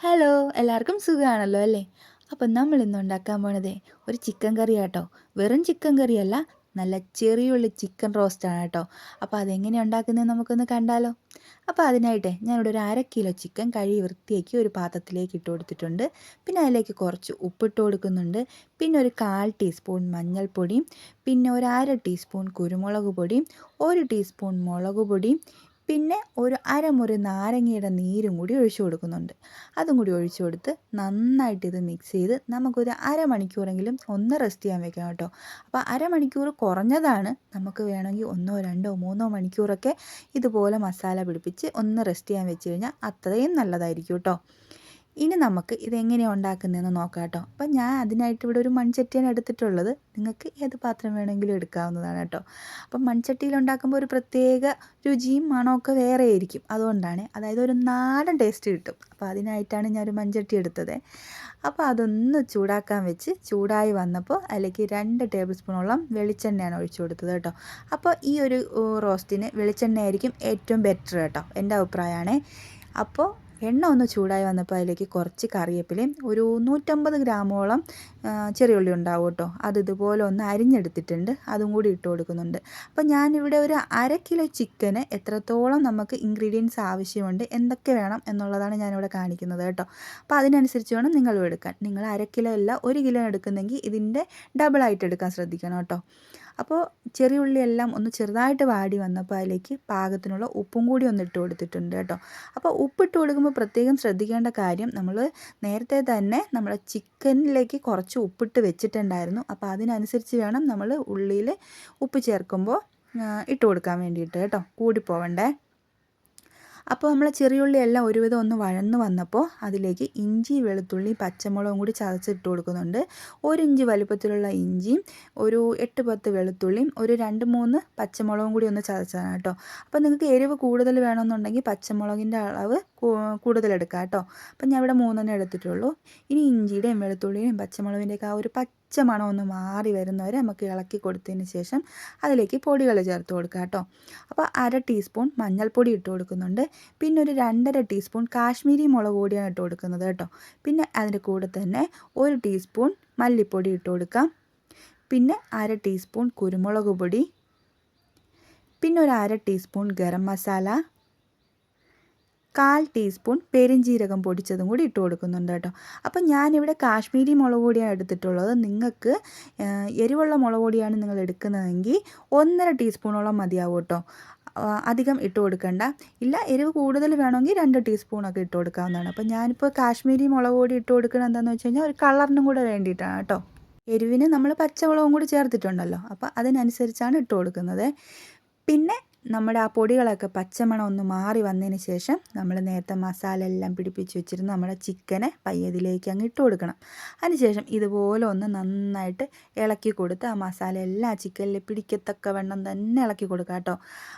Hello എല്ലാവർക്കും സുഖമാണല്ലോ അല്ലേ? അപ്പം നമ്മൾ ഇന്ന് ഉണ്ടാക്കാൻ പോണത് ഒരു ചിക്കൻ കറി ആട്ടോ വെറും ചിക്കൻ കറിയല്ല നല്ല ചെറിയുള്ള ചിക്കൻ റോസ്റ്റാണ് കേട്ടോ. അപ്പോൾ അതെങ്ങനെയാണ് ഉണ്ടാക്കുന്നത് നമുക്കൊന്ന് കണ്ടാലോ? അപ്പോൾ അതിനായിട്ട് ഞാനിവിടെ ഒരു അര കിലോ ചിക്കൻ കഴുകി വൃത്തിയാക്കി ഒരു പാത്രത്തിലേക്ക് ഇട്ട് കൊടുത്തിട്ടുണ്ട്. പിന്നെ അതിലേക്ക് കുറച്ച് ഉപ്പിട്ട് കൊടുക്കുന്നുണ്ട്. പിന്നെ ഒരു കാൽ ടീസ്പൂൺ മഞ്ഞൾപ്പൊടിയും പിന്നെ ഒരു അര ടീസ്പൂൺ കുരുമുളക് പൊടിയും ഒരു ടീസ്പൂൺ മുളക് പൊടിയും പിന്നെ ഒരു അരമുറി നാരങ്ങയുടെ നീരും കൂടി ഒഴിച്ചു കൊടുക്കുന്നുണ്ട്. അതും കൂടി ഒഴിച്ചു കൊടുത്ത് നന്നായിട്ട് ഇത് മിക്സ് ചെയ്ത് നമുക്കൊരു അരമണിക്കൂറെങ്കിലും ഒന്ന് റെസ്റ്റ് ചെയ്യാൻ വെക്കാം കേട്ടോ. അപ്പോൾ അരമണിക്കൂർ കുറഞ്ഞതാണ്. നമുക്ക് വേണമെങ്കിൽ ഒന്നോ രണ്ടോ മൂന്നോ മണിക്കൂറൊക്കെ ഇതുപോലെ മസാല പിടിപ്പിച്ച് ഒന്ന് റെസ്റ്റ് ചെയ്യാൻ വെച്ച് കഴിഞ്ഞാൽ അത്രയും നല്ലതായിരിക്കും കേട്ടോ. ഇനി നമുക്ക് ഇതെങ്ങനെയാണ് ഉണ്ടാക്കുന്നതെന്ന് നോക്കാം കേട്ടോ. അപ്പം ഞാൻ അതിനായിട്ട് ഇവിടെ ഒരു മൺചട്ടിയാണ് എടുത്തിട്ടുള്ളത്. നിങ്ങൾക്ക് ഏത് പാത്രം വേണമെങ്കിലും എടുക്കാവുന്നതാണ് കേട്ടോ. അപ്പം മൺചട്ടിയിൽ ഉണ്ടാക്കുമ്പോൾ ഒരു പ്രത്യേക രുചിയും മണമൊക്കെ വേറെ ആയിരിക്കും. അതുകൊണ്ടാണ്. അതായത് ഒരു നാടൻ ടേസ്റ്റ് കിട്ടും. അപ്പോൾ അതിനായിട്ടാണ് ഞാൻ ഒരു മൺചട്ടി എടുത്തത്. അപ്പോൾ അതൊന്ന് ചൂടാക്കാൻ വെച്ച് ചൂടായി വന്നപ്പോൾ അതിലേക്ക് രണ്ട് ടേബിൾ സ്പൂണോളം വെളിച്ചെണ്ണയാണ് ഒഴിച്ചു കൊടുത്തത് കേട്ടോ. അപ്പോൾ ഈ ഒരു റോസ്റ്റിന് വെളിച്ചെണ്ണ ആയിരിക്കും ഏറ്റവും ബെറ്റർ കേട്ടോ. എന്റെ അഭിപ്രായമാണ്. അപ്പോൾ എണ്ണ ഒന്ന് ചൂടായി വന്നപ്പോൾ അതിലേക്ക് കുറച്ച് കറിവേപ്പിലയും ഒരു നൂറ്റമ്പത് ഗ്രാമോളം ചെറിയ ഉള്ളി ഉണ്ടാവും കേട്ടോ. അത് ഇതുപോലെ ഒന്ന് അരിഞ്ഞെടുത്തിട്ടുണ്ട്. അതും കൂടി ഇട്ട് കൊടുക്കുന്നുണ്ട്. അപ്പോൾ ഞാനിവിടെ ഒരു അര കിലോ ചിക്കന് എത്രത്തോളം നമുക്ക് ഇൻഗ്രീഡിയൻസ് ആവശ്യമുണ്ട് എന്തൊക്കെ വേണം എന്നുള്ളതാണ് ഞാനിവിടെ കാണിക്കുന്നത് കേട്ടോ. അപ്പോൾ അതിനനുസരിച്ച് വേണം നിങ്ങളും എടുക്കാൻ. നിങ്ങൾ അര കിലോ അല്ല ഒരു കിലോ എടുക്കുന്നെങ്കിൽ ഇതിന്റെ ഡബിളായിട്ട് എടുക്കാൻ ശ്രദ്ധിക്കണം കേട്ടോ. അപ്പോൾ ചെറിയ ഉള്ളിയെല്ലാം ഒന്ന് ചെറുതായിട്ട് വാടി വന്നപ്പോൾ അതിലേക്ക് പാകത്തിനുള്ള ഉപ്പും കൂടി ഒന്ന് ഇട്ട് കൊടുത്തിട്ടുണ്ട് കേട്ടോ. അപ്പോൾ ഉപ്പിട്ട് കൊടുക്കുമ്പോൾ പ്രത്യേകം ശ്രദ്ധിക്കേണ്ട കാര്യം നമ്മൾ നേരത്തെ തന്നെ നമ്മൾ ചിക്കനിലേക്ക് കുറച്ച് ഉപ്പിട്ട് വെച്ചിട്ടുണ്ടായിരുന്നു. അപ്പോൾ അതിനനുസരിച്ച് വേണം നമ്മൾ ഉള്ളിയിൽ ഉപ്പ് ചേർക്കുമ്പോൾ ഇട്ട് കൊടുക്കാൻ വേണ്ടിയിട്ട് കേട്ടോ. കൂടിപ്പോവണ്ടേ അപ്പോൾ നമ്മൾ ചെറിയുള്ളി എല്ലാം ഒരുവിധം ഒന്ന് വഴന്ന് വന്നപ്പോൾ അതിലേക്ക് ഇഞ്ചി വെളുത്തുള്ളി പച്ചമുളകും കൂടി ചതച്ചിട്ട് കൊടുക്കുന്നുണ്ട്. ഒരു ഇഞ്ചി വലുപ്പത്തിലുള്ള ഇഞ്ചിയും ഒരു എട്ട് പത്ത് വെളുത്തുള്ളിയും ഒരു രണ്ട് മൂന്ന് പച്ചമുളകും കൂടി ഒന്ന് ചതച്ചതാണ് കേട്ടോ. അപ്പോൾ നിങ്ങൾക്ക് എരിവ് കൂടുതൽ വേണമെന്നുണ്ടെങ്കിൽ പച്ചമുളകിന്റെ അളവ് കൂടുതൽ എടുക്കാം കേട്ടോ. അപ്പം ഞാൻ ഇവിടെ മൂന്നെണ്ണം എടുത്തിട്ടുള്ളൂ. ഇനി ഇഞ്ചിയുടെയും വെളുത്തുള്ളിയുടെയും പച്ചമുളകിന്റെയൊക്കെ ആ ഒരു പച്ച മണം ഒന്ന് മാറി വരുന്നവരെ നമുക്ക് ഇളക്കി കൊടുത്തതിന് ശേഷം അതിലേക്ക് പൊടികൾ ചേർത്ത് കൊടുക്കുക കേട്ടോ. അപ്പോൾ അര ടീസ്പൂൺ മഞ്ഞൾപ്പൊടി ഇട്ട് കൊടുക്കുന്നുണ്ട്. പിന്നെ ഒരു രണ്ടര ടീസ്പൂൺ കാശ്മീരി മുളക് പൊടിയാണ് ഇട്ട് കൊടുക്കുന്നത് കേട്ടോ. പിന്നെ അതിന്റെ കൂടെ തന്നെ ഒരു ടീസ്പൂൺ മല്ലിപ്പൊടി ഇട്ട് കൊടുക്കാം. പിന്നെ അര ടീസ്പൂൺ കുരുമുളക് പൊടി. പിന്നെ ഒരു അര ടീസ്പൂൺ ഗരം മസാല. കാൽ ടീസ്പൂൺ പെരിഞ്ജീരകം പൊടിച്ചതും കൂടി ഇട്ട് കൊടുക്കുന്നുണ്ട് കേട്ടോ. അപ്പം ഞാനിവിടെ കാശ്മീരി മുളക് പൊടിയാണ് എടുത്തിട്ടുള്ളത്. നിങ്ങൾക്ക് എരിവുള്ള മുളക് പൊടിയാണ് നിങ്ങൾ എടുക്കുന്നതെങ്കിൽ ഒന്നര ടീസ്പൂണോളം മതിയാവും കേട്ടോ. അധികം ഇട്ട് കൊടുക്കണ്ട. ഇല്ല എരിവ് കൂടുതൽ വേണമെങ്കിൽ രണ്ട് ടീസ്പൂണൊക്കെ ഇട്ട് കൊടുക്കാവുന്നതാണ്. അപ്പം ഞാനിപ്പോൾ കാശ്മീരി മുളക് പൊടി ഇട്ട് കൊടുക്കുന്നത് എന്താണെന്ന് വെച്ച് കഴിഞ്ഞാൽ ഒരു കളറിനും കൂടെ വേണ്ടിയിട്ടാണ് കേട്ടോ. എരിവിന് നമ്മൾ പച്ചമുളകും കൂടി ചേർത്തിട്ടുണ്ടല്ലോ. അപ്പോൾ അതിനനുസരിച്ചാണ് ഇട്ട് കൊടുക്കുന്നത്. പിന്നെ നമ്മുടെ ആ പൊടികളൊക്കെ പച്ചമണം ഒന്ന് മാറി വന്നതിന് ശേഷം നമ്മൾ നേരത്തെ മസാല എല്ലാം പിടിപ്പിച്ച് വെച്ചിരുന്ന നമ്മുടെ ചിക്കനെ പയ്യതിലേക്ക് അങ്ങ് ഇട്ട് കൊടുക്കണം. അതിനുശേഷം ഇതുപോലെ ഒന്ന് നന്നായിട്ട് ഇളക്കി കൊടുത്ത് ആ മസാല എല്ലാം ചിക്കനിൽ പിടിക്കത്തക്ക വെണ്ണം തന്നെ ഇളക്കി കൊടുക്കുക കേട്ടോ.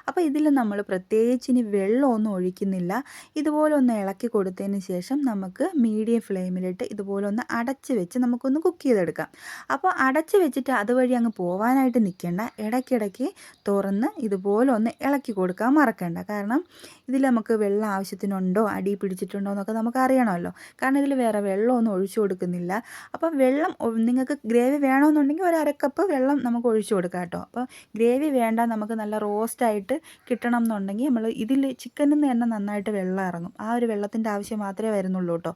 അപ്പോൾ ഇതിൽ നമ്മൾ പ്രത്യേകിച്ച് ഇനി വെള്ളമൊന്നും ഒഴിക്കുന്നില്ല. ഇതുപോലെ ഒന്ന് ഇളക്കി കൊടുത്തതിന് ശേഷം നമുക്ക് മീഡിയം ഫ്ലെയിമിലിട്ട് ഇതുപോലെ ഒന്ന് അടച്ച് വെച്ച് നമുക്കൊന്ന് കുക്ക് ചെയ്തെടുക്കാം. അപ്പോൾ അടച്ച് വെച്ചിട്ട് അതുവഴി അങ്ങ് പോവാനായിട്ട് നിൽക്കേണ്ട. ഇടയ്ക്കിടയ്ക്ക് തുറന്ന് ഇതുപോലെ ഒന്ന് ഇളക്കി കൊടുക്കാൻ മറക്കണ്ട. കാരണം ഇതിൽ നമുക്ക് വെള്ളം ആവശ്യത്തിനുണ്ടോ? അടി പിടിച്ചിട്ടുണ്ടോ എന്നൊക്കെ നമുക്ക് അറിയണമല്ലോ. കാരണം ഇതിൽ വേറെ വെള്ളമൊന്നും ഒഴിച്ചു കൊടുക്കുന്നില്ല. അപ്പം വെള്ളം നിങ്ങൾക്ക് ഗ്രേവി വേണമെന്നുണ്ടെങ്കിൽ ഒരു അരക്കപ്പ് വെള്ളം നമുക്ക് ഒഴിച്ചു കൊടുക്കാം കേട്ടോ. അപ്പോൾ ഗ്രേവി വേണ്ട നമുക്ക് നല്ല റോസ്റ്റായിട്ട് കിട്ടണം എന്നുണ്ടെങ്കിൽ നമ്മൾ ഇതിൽ ചിക്കനിൽ നിന്ന് തന്നെ നന്നായിട്ട് വെള്ളം ഇറങ്ങും. ആ ഒരു വെള്ളത്തിന്റെ ആവശ്യം മാത്രമേ വരുന്നുള്ളൂ കേട്ടോ.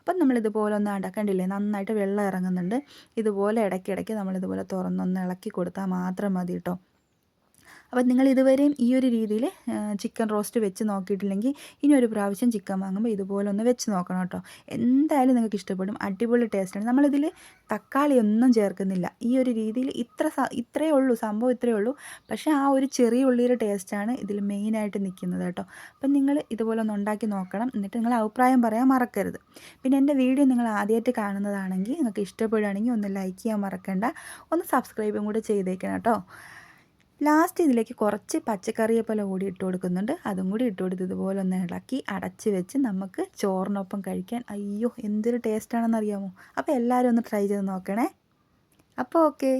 അപ്പം നമ്മളിതുപോലെ ഒന്ന് അടക്കണ്ടില്ലേ? നന്നായിട്ട് വെള്ളം ഇറങ്ങുന്നുണ്ട്. ഇതുപോലെ ഇടയ്ക്കിടയ്ക്ക് നമ്മളിതുപോലെ തുറന്നൊന്ന് ഇളക്കി കൊടുത്താൽ മാത്രം മതി കേട്ടോ. അപ്പോൾ നിങ്ങൾ ഇതുവരെയും ഈ ഒരു രീതിയിൽ ചിക്കൻ റോസ്റ്റ് വെച്ച് നോക്കിയിട്ടില്ലെങ്കിൽ ഇനി ഒരു പ്രാവശ്യം ചിക്കൻ വാങ്ങുമ്പോൾ ഇതുപോലെ ഒന്ന് വെച്ച് നോക്കണം കേട്ടോ. എന്തായാലും നിങ്ങൾക്ക് ഇഷ്ടപ്പെടും. അടിപൊളി ടേസ്റ്റാണ് നമ്മളിതിൽ തക്കാളി ഒന്നും ചേർക്കുന്നില്ല. ഈ ഒരു രീതിയിൽ ഇത്ര ഇത്രയേ ഉള്ളൂ. സംഭവം ഇത്രയേ ഉള്ളൂ. പക്ഷേ ആ ഒരു ചെറിയ ഉള്ളിയുടെ ടേസ്റ്റാണ് ഇതിൽ മെയിനായിട്ട് നിൽക്കുന്നത് കേട്ടോ. അപ്പം നിങ്ങൾ ഇതുപോലെ ഒന്ന് ഉണ്ടാക്കി നോക്കണം. എന്നിട്ട് നിങ്ങൾ അഭിപ്രായം പറയാൻ മറക്കരുത്. പിന്നെ എന്റെ വീഡിയോ നിങ്ങൾ ആദ്യമായിട്ട് കാണുന്നതാണെങ്കിൽ നിങ്ങൾക്ക് ഇഷ്ടപ്പെടുകയാണെങ്കിൽ ഒന്ന് ലൈക്ക് ചെയ്യാൻ മറക്കണ്ട. ഒന്ന് സബ്സ്ക്രൈബും കൂടെ ചെയ്തേക്കണം കേട്ടോ. ലാസ്റ്റ് ഇതിലേക്ക് കുറച്ച് പച്ചക്കറിയെപ്പോലെ കൂടി ഇട്ട് കൊടുക്കുന്നുണ്ട്. അതും കൂടി ഇട്ട് കൊടുത്ത് ഇതുപോലെ ഒന്ന് ഇളക്കി അടച്ച് വെച്ച് നമുക്ക് ചോറിനൊപ്പം കഴിക്കാൻ. അയ്യോ എന്തൊരു ടേസ്റ്റാണെന്ന് അറിയാമോ അപ്പോൾ എല്ലാവരും ഒന്ന് ട്രൈ ചെയ്ത് നോക്കണേ. അപ്പോൾ ഓക്കെ